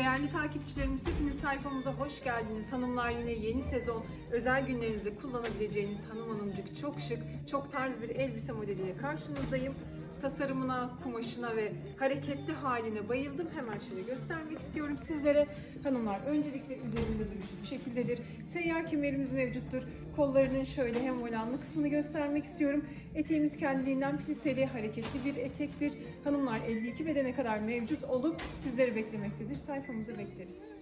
Değerli takipçilerimiz hepiniz sayfamıza hoş geldiniz. Hanımlar yine yeni sezon özel günlerinizde kullanabileceğiniz hanım hanımcık çok şık, çok tarz bir elbise modeliyle karşınızdayım. Tasarımına, kumaşına ve hareketli haline bayıldım. Hemen şöyle göstermek istiyorum sizlere. Hanımlar öncelikle üzerinde duruşu bu şekildedir. Seyyar kemerimiz mevcuttur. Kollarının şöyle hem volanlı kısmını göstermek istiyorum. Eteğimiz kendiliğinden pliseli, hareketli bir etektir. Hanımlar 52 bedene kadar mevcut olup sizleri beklemektedir. Sayfamıza bekleriz.